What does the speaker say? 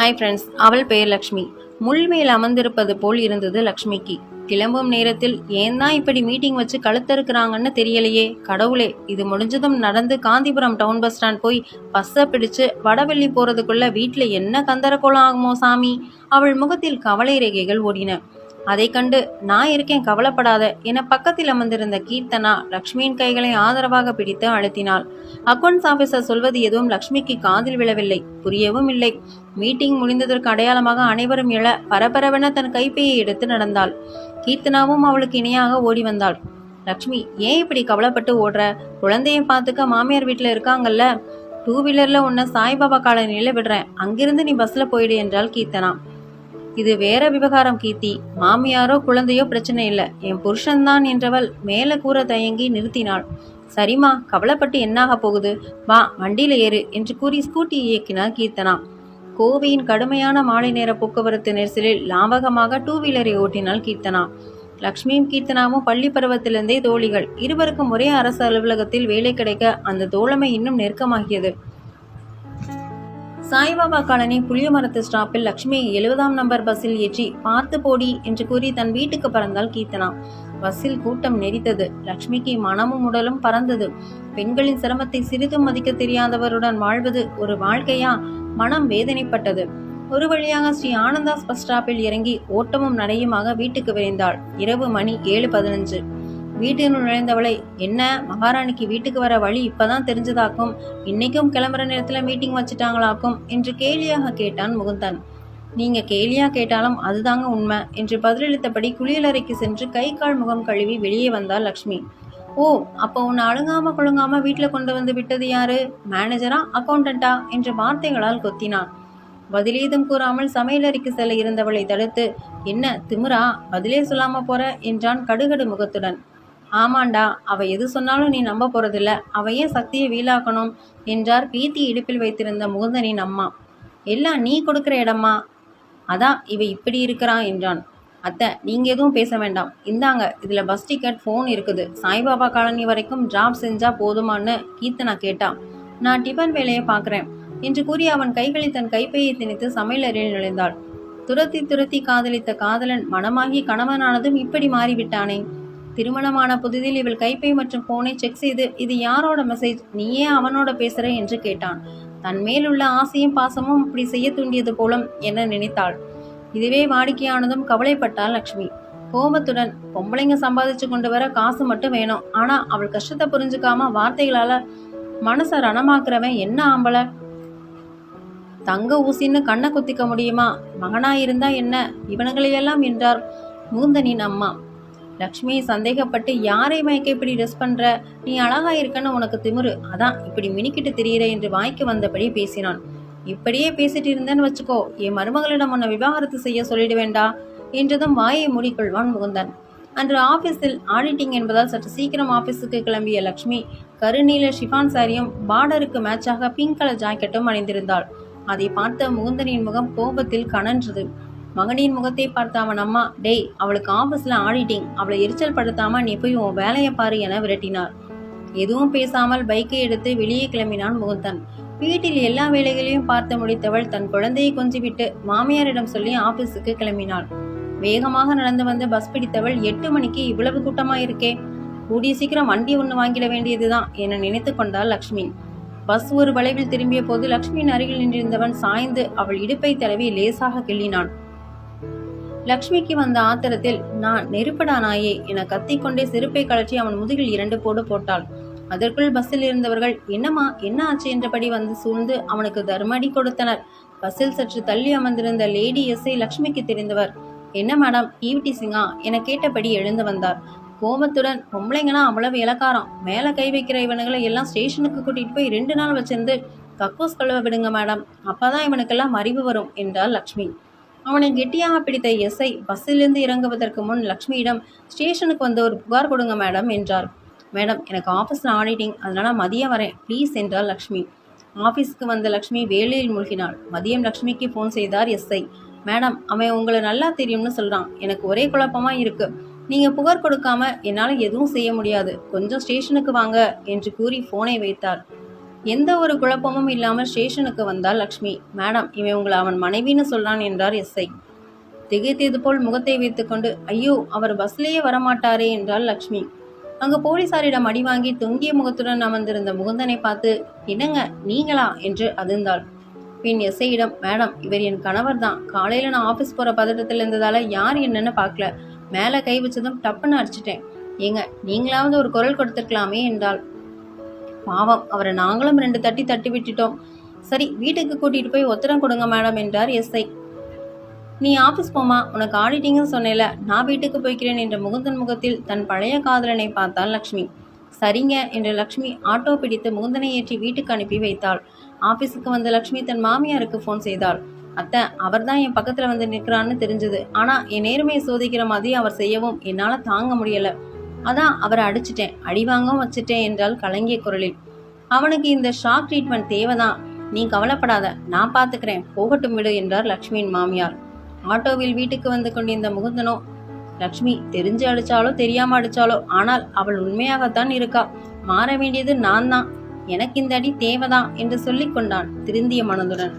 Hi friends அவள் பெயர் லக்ஷ்மி. முள்மேல் அமர்ந்திருப்பது போல் இருந்தது லக்ஷ்மிக்கு. கிளம்பும் நேரத்தில் ஏன் தான் இப்படி மீட்டிங் வச்சு கழுத்தறுக்கிறாங்கன்னு தெரியலையே? கடவுளே இது முடிஞ்சதும் நடந்து காந்திபுரம் டவுன் பஸ் ஸ்டாண்ட் போய் பஸ்ஸை பிடிச்சு வடவெள்ளி போகிறதுக்குள்ளே வீட்டில் என்ன கந்தரக்கோலம் ஆகுமோ சாமி? அவள் முகத்தில் கவலை ரேகைகள் ஓடின. அதை கண்டு நான் இருக்கேன் கவலைப்படாத என பக்கத்தில் அமர்ந்திருந்த கீர்த்தனா லக்ஷ்மியின் கைகளை ஆதரவாக பிடித்து அழுத்தினாள். அக்கௌண்ட்ஸ் ஆபீசர் சொல்வது எதுவும் லக்ஷ்மிக்கு காதில் விழவில்லை புரியவும் இல்லை. மீட்டிங் முடிந்ததற்கு அடையாளமாக அனைவரும் எழ பரபரவென தன் கைப்பையை எடுத்து நடந்தாள். கீர்த்தனாவும் அவளுக்கு இணையாக ஓடி வந்தாள். லக்ஷ்மி ஏன் இப்படி கவலைப்பட்டு ஓடுற? குழந்தையை பார்த்துக்க மாமியார் வீட்டில் இருக்காங்கல்ல. டூ வீலரில் உன்னை சாய்பாபா காலனியில் விடுறேன். அங்கிருந்து நீ பஸ்ஸில் போயிடு என்றால் கீர்த்தனா. இது வேற விவகாரம் கீர்த்தி. மாமியாரோ குழந்தையோ பிரச்சனை இல்லை. என் புருஷன்தான் என்றவள் மேல கூற தயங்கி நிறுத்தினாள். சரிம்மா கவலைப்பட்டு என்னாக போகுது? வா வண்டியில ஏறு என்று கூறி ஸ்கூட்டி இயக்கினார் கீர்த்தனா. கோவையின் கடுமையான மாலை நேர போக்குவரத்து நெரிசலில் லாவகமாக டூ வீலரை ஓட்டினாள் கீர்த்தனா. லக்ஷ்மியும் கீர்த்தனாவும் பள்ளி பருவத்திலிருந்தே தோழிகள். இருவருக்கும் ஒரே அரசு அலுவலகத்தில் வேலை கிடைக்க அந்த தோழமை இன்னும் நெருக்கமாகியது. சாய்பாபா காலனி புளியமரத்து ஸ்டாப்பில் லக்ஷ்மியை எழுபதாம் நம்பர் பஸ்ஸில் ஏற்றி பார்த்து போடி என்று கூறி தன் வீட்டுக்கு பறந்தாள் கீர்த்தனா. பஸ்ஸில் கூட்டம் நெறித்தது லக்ஷ்மிக்கு மனமும் உடலும் பறந்தது. பெண்களின் சிரமத்தை சிறிதும் மதிக்க தெரியாதவருடன் வாழ்வது ஒரு வாழ்க்கையா? மனம் வேதனைப்பட்டது. ஒரு வழியாக ஸ்ரீ ஆனந்தாஸ் பஸ் ஸ்டாப்பில் இறங்கி ஓட்டமும் நடையுமாக வீட்டுக்கு விரைந்தாள். இரவு மணி ஏழு பதினஞ்சு. வீட்டினுள் நுழைந்தவளை என்ன மகாராணிக்கு வீட்டுக்கு வர வழி இப்பதான் தெரிஞ்சதாக்கும்? இன்னைக்கும் கிளம்புற நேரத்துல மீட்டிங் வச்சுட்டாங்களாக்கும்? என்று கேலியாக கேட்டான் முகுந்தன். நீங்க கேலியா கேட்டாலும் அதுதாங்க உண்மை என்று பதிலளித்தபடி குளியலறைக்கு சென்று கை கால் முகம் கழுவி வெளியே வந்தாள் லக்ஷ்மி. ஓ அப்போ உன்னை அழுங்காம குழுங்காம வீட்டில் கொண்டு வந்து விட்டது யாரு? மேனேஜரா அக்கௌண்டண்டா என்று வார்த்தைகளால் கொத்தினான். பதிலேதும் கூறாமல் சமையலறைக்கு செல்ல இருந்தவளை தடுத்து என்ன திமிரா பதிலே சொல்லாம போற? என்றான் கடுகடு முகத்துடன். ஆமாண்டா அவ எது சொன்னாலும் நீ நம்ப போறதில்ல. அவ ஏன் சக்தியை வீலாக்கணும் என்றார் கீர்த்தி இடுப்பில் வைத்திருந்த முகுந்தனின் அம்மா. எல்லாம் நீ கொடுக்கிற இடமா? அதான் இவ இப்படி இருக்கிறா என்றான். அத்தை நீங்க எதுவும் பேச வேண்டாம். இந்தாங்க இதுல பஸ் டிக்கெட் ஃபோன் இருக்குது. சாய்பாபா காலனி வரைக்கும் ஜாப் செஞ்சா போதுமான்னு கீர்த்தனா கேட்டா. நான் டிஃபன் வேலையை பார்க்குறேன் என்று கூறி அவன் கைகளில் தன் கைப்பையை திணித்து சமையலறையில் நுழைந்தாள். துரத்தி துரத்தி காதலித்த காதலன் மனமாகி கணவனானதும் இப்படி மாறிவிட்டானே. திருமணமான புதிதில் இவள் கைப்பை மற்றும் போனை செக் செய்து இது யாரோட மெசேஜ் நீயே அவனோட பேசுற என்று கேட்டான். தன் உள்ள ஆசையும் பாசமும் அப்படி செய்ய தூண்டியது போலும் என நினைத்தாள். இதுவே வாடிக்கையானதும் கவலைப்பட்டாள் லக்ஷ்மி. கோபத்துடன் பொம்பளைங்க சம்பாதிச்சு கொண்டு வர காசு மட்டும் வேணும். ஆனா அவள் கஷ்டத்தை புரிஞ்சுக்காம வார்த்தைகளால மனசை ரணமாக்குறவன் என்ன ஆம்பளை? தங்க ஊசின்னு கண்ணை குத்திக்க முடியுமா? மகனா இருந்தா என்ன? இவனுங்களையெல்லாம் என்றார் முகுந்தனின் அம்மா. லக்ஷ்மியை சந்தேகப்பட்டு யாரை மயக்க இப்படி ட்ரெஸ் பண்ற? நீ அழகா இருக்கன்னு உனக்கு திமிரு. அதான் இப்படி மினிக்கிட்டு திரியிற என்று வாய்க்கு வந்தபடி பேசினான். இப்படியே பேசிட்டு இருந்தேன்னு வச்சுக்கோ என் மருமகளிடம் உன்னை விவாகரத்து செய்ய சொல்லிடுவேண்டா என்றதும் வாயை மூடிக்கொள்வான் முகுந்தன். அன்று ஆபீஸில் ஆடிட்டிங் என்பதால் சற்று சீக்கிரம் ஆபீஸுக்கு கிளம்பிய லக்ஷ்மி கருநீல ஷிஃபான் சாரியும் பார்டருக்கு மேட்சாக பிங்க் கலர் ஜாக்கெட்டும் அணிந்திருந்தாள். அதை பார்த்த முகுந்தனின் முகம் கோபத்தில் கனன்றது. மகனின் முகத்தை பார்த்த அவன் அம்மா டேய் அவளுக்கு ஆபீஸ்ல ஆடிட்டிங். அவளை எரிச்சல் படுத்தாம நீ போய் உன் வேலையை பாரு என விரட்டினார். எதுவும் பேசாமல் பைக்கை எடுத்து வெளியே கிளம்பினான் முகுந்தன். வீட்டில் எல்லா வேலைகளையும் பார்த்து முடித்தவள் தன் குழந்தையை கொஞ்சிவிட்டு மாமியாரிடம் சொல்லி ஆபீஸுக்கு கிளம்பினாள். வேகமாக நடந்து வந்து பஸ் பிடித்தவள் எட்டு மணிக்கு இவ்வளவு கூட்டமா இருக்கே? கூடிய சீக்கிரம் வண்டி ஒன்று வாங்கிட வேண்டியதுதான் என நினைத்து கொண்டாள் லக்ஷ்மி. பஸ் ஒரு வளைவில் திரும்பிய போது லக்ஷ்மியின் அருகில் நின்றிருந்தவன் சாய்ந்து அவள் இடுப்பை தடவி லேசாக கிள்ளினான். லக்ஷ்மிக்கு வந்த ஆத்திரத்தில் நான் நெருப்படானாயே என கத்திக்கொண்டே செருப்பை கழற்றி அவன் முதுகில் இரண்டு போடு போட்டாள். அதற்குள் பஸ்ஸில் இருந்தவர்கள் என்னம்மா என்ன ஆச்சு? என்றபடி வந்து சூழ்ந்து அவனுக்கு தர்மடி கொடுத்தனர். பஸ்ஸில் சற்று தள்ளி அமர்ந்திருந்த லேடி எஸ்ஐ லக்ஷ்மிக்கு தெரிந்தவர் என்ன மேடம் ஈவிட்டி சிங்கா? என கேட்டபடி எழுந்து வந்தார். கோபத்துடன் பொம்பளைங்கன்னா அவ்வளவு இலக்காரம் மேலே கை வைக்கிற இவனுங்களை எல்லாம் ஸ்டேஷனுக்கு கூட்டிகிட்டு போய் ரெண்டு நாள் வச்சிருந்து கக்கூஸ் கழுவ விடுங்க மேடம் அப்போதான் இவனுக்கெல்லாம் அறிவு வரும் என்றார் லக்ஷ்மி. அவனை கெட்டியாக பிடித்த எஸ்ஐ பஸ்ஸிலிருந்து இறங்குவதற்கு முன் லக்ஷ்மியிடம் ஸ்டேஷனுக்கு வந்து ஒரு புகார் கொடுங்க மேடம் என்றார். மேடம் எனக்கு ஆஃபீஸில் ஆடிட்டிங் அதனால் மதியம் வரேன். ப்ளீஸ் என்றார் லக்ஷ்மி. ஆஃபீஸ்க்கு வந்த லக்ஷ்மி வேலையில் மூழ்கினாள். மதியம் லக்ஷ்மிக்கு ஃபோன் செய்தார் எஸ்ஐ. மேடம் அவன் உங்களை நல்லா தெரியும்னு சொல்கிறான் எனக்கு ஒரே குழப்பமாக இருக்குது நீங்கள் புகார் கொடுக்காம என்னால் எதுவும் செய்ய முடியாது. கொஞ்சம் ஸ்டேஷனுக்கு வாங்க என்று கூறி ஃபோனை வைத்தார். எந்த ஒரு குழப்பமும் இல்லாமல் ஸ்டேஷனுக்கு வந்தாள் லக்ஷ்மி மேடம் இவன் உங்களை அவன் மனைவின்னு சொல்றான் என்றார் எஸ்ஐ. திகைத்தது போல் முகத்தை வைத்துக்கொண்டு ஐயோ அவர் பஸ்லேயே வரமாட்டாரே என்றாள் லக்ஷ்மி. அங்கு போலீசாரிடம் அடி வாங்கி தொங்கிய முகத்துடன் அமர்ந்திருந்த முகுந்தனை பார்த்து என்னங்க நீங்களா? என்று அதிர்ந்தாள். பின் எஸ்ஐயிடம் மேடம் இவர் என் கணவர் தான். காலையில நான் ஆபீஸ் போற பதட்டத்தில் இருந்ததால யார் என்னன்னு பார்க்கல. மேலே கை வச்சதும் டப்புன்னு அடிச்சிட்டேன். ஏங்க நீங்களாவது ஒரு குரல் கொடுத்துருக்கலாமே என்றாள். பாவம். அவரை நாங்களும் ரெண்டு தட்டி தட்டி விட்டுட்டோம். சரி வீட்டுக்கு கூட்டிட்டு போய் உத்தரம் கொடுங்க மேடம் என்றார் எஸ்ஐ நீ ஆபீஸ் போமா உனக்கு ஆடிட்டிங்னு சொன்னேல நான் வீட்டுக்கு போய்க்கிறேன் என்ற முகுந்தன் முகத்தில் தன் பழைய காதலனை பார்த்தாள் லக்ஷ்மி. சரிங்க என்று லக்ஷ்மி ஆட்டோ பிடித்து முகுந்தனை ஏற்றி வீட்டுக்கு அனுப்பி வைத்தாள். ஆபீஸுக்கு வந்த லக்ஷ்மி தன் மாமியாருக்கு ஃபோன் செய்தாள். அத்தை அவர் தான் என் பக்கத்துல வந்து நிற்கிறான்னு தெரிஞ்சது. ஆனா என் நேர்மையை சோதிக்கிற மாதிரி அவர் செய்யவும் என்னால தாங்க முடியலை. அதான் அவரை அடிச்சிட்டேன். அடிவாங்கவும் வச்சுட்டேன் என்றால் கலங்கிய குரலில். அவனுக்கு இந்த ஷாக் ட்ரீட்மெண்ட் தேவைதான் நீ கவலைப்படாத நான் பார்த்துக்கிறேன் போகட்டும் விடு என்றார் லக்ஷ்மியின் மாமியார். ஆட்டோவில் வீட்டுக்கு வந்து கொண்டிருந்த முகுந்தனோ லக்ஷ்மி தெரிஞ்சு அடிச்சாலோ தெரியாம அடிச்சாலோ ஆனால் அவள் உண்மையாகத்தான் இருக்கா. மாற வேண்டியது நான் தான் எனக்கு இந்த அடி தேவைதான் என்று சொல்லிக் கொண்டான் திருந்திய மனதுடன்.